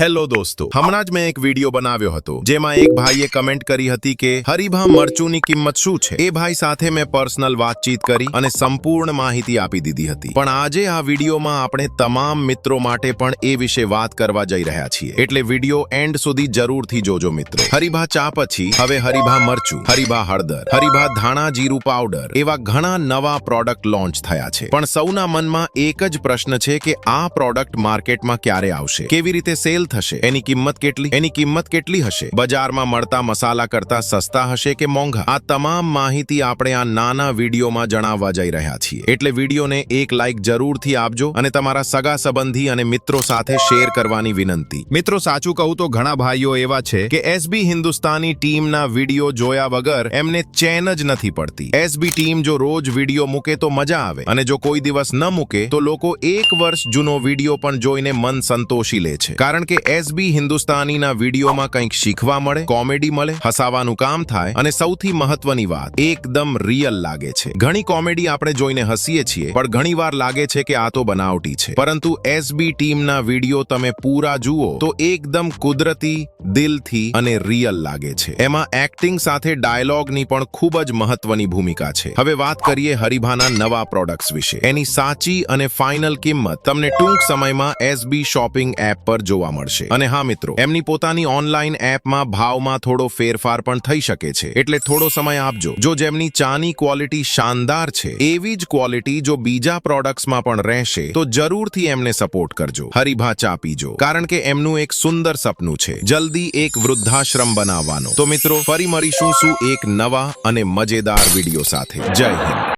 Hello દોસ્તો, હમણાં જ મેં એક વીડિયો બનાવ્યો હતો, જેમાં એક ભાઈએ કમેન્ટ કરી હતી કે, હરીભા મરચુની કિંમત શું છે? એ ભાઈ સાથે મેં પર્સનલ વાતચીત કરી અને સંપૂર્ણ માહિતી આપી દીધી હતી. પણ આજે આ વિડીયોમાં આપણે તમામ મિત્રો માટે પણ એ વિશે વાત કરવા જઈ રહ્યા છીએ. એટલે વીડિયો એન્ડ સુધી જરૂરથી જોજો મિત્રો. હરીભા ચા પછી, હવે હરીભા મરચું, હરીભા હળદર, હરીભા ધાણા જીરું પાવડર, એવા ઘણા નવા પ્રોડક્ટ લોન્ચ થયા છે. પણ સૌના મનમાં એક જ પ્રશ્ન છે કે આ પ્રોડક્ટ માર્કેટમાં ક્યારે આવશે? કેવી રીતે સેલ થશે. એની કિંમત કેટલી? એની કિંમત કેટલી હશે? બજારમાં મળતા મસાલા કરતા સસ્તા હશે કે મોંઘા? આ તમામ માહિતી આપણે આ નાના વિડીયોમાં જણાવવા જઈ રહ્યા છીએ. એટલે વિડીયોને એક લાઈક જરૂરથી આપજો અને તમારા સગા સંબંધી અને મિત્રો સાથે શેર કરવાની વિનંતી. મિત્રો, સાચું કહું તો ઘણા ભાઈઓ એવા છે કે એસબી હિન્દુસ્તાની ટીમના વીડિયો જોયા વગર એમને ચેન જ નથી પડતી. એસબી ટીમ જો રોજ વીડિયો મૂકે તો મજા આવે અને જો કોઈ દિવસ ન મૂકે તો લોકો એક વર્ષ જૂનો વીડિયો પણ જોઈને મન સંતોષી લે છે. કારણ કે એસબી હિન્દુસ્તાનીના વિડીયોમાં કંઈક શીખવા મળે, કોમેડી મળે, હસાવાનું કામ થાય અને સૌથી મહત્વની વાત, એકદમ રિયલ લાગે છે. ઘણી કોમેડી આપણે જોઈને હસીએ છીએ, પણ ઘણીવાર લાગે છે કે આ તો બનાવટી છે. પરંતુ એસબી ટીમના વીડિયો તમે પૂરા જુઓ તો એકદમ કુદરતી, દિલથી અને રિયલ લાગે છે. એમાં એક્ટિંગ સાથે ડાયલોગની પણ ખૂબ જ મહત્વની ભૂમિકા છે. હવે વાત કરીએ હરિભાના નવા પ્રોડક્ટ્સ વિશે. એની સાચી અને ફાઇનલ કિંમત તમને ટૂંક સમયમાં એસબી શોપિંગ એપ પર જોવા મળશે. અને હા, મિત્રો, એમની પોતાની ઓનલાઈન એપમાં ભાવમાં થોડો ફેરફાર પણ થઈ શકે છે. એટલે થોડો સમય આપજો. જો જેમની ચાની ક્વોલિટી શાનદાર છે, એવી જ ક્વોલિટી જો બીજા પ્રોડક્ટ્સમાં પણ રહેશે, તો જરૂરથી એમને સપોર્ટ કરજો. હરિભા ચા પીજો. કારણ કે એમનું એક સુંદર સપનું છે. જલ્દી એક વૃદ્ધાશ્રમ બનાવવાનો. તો મિત્રો, ફરી મળીશું શું એક નવા અને મજેદાર વીડિયો સાથે. જય હિન્દ.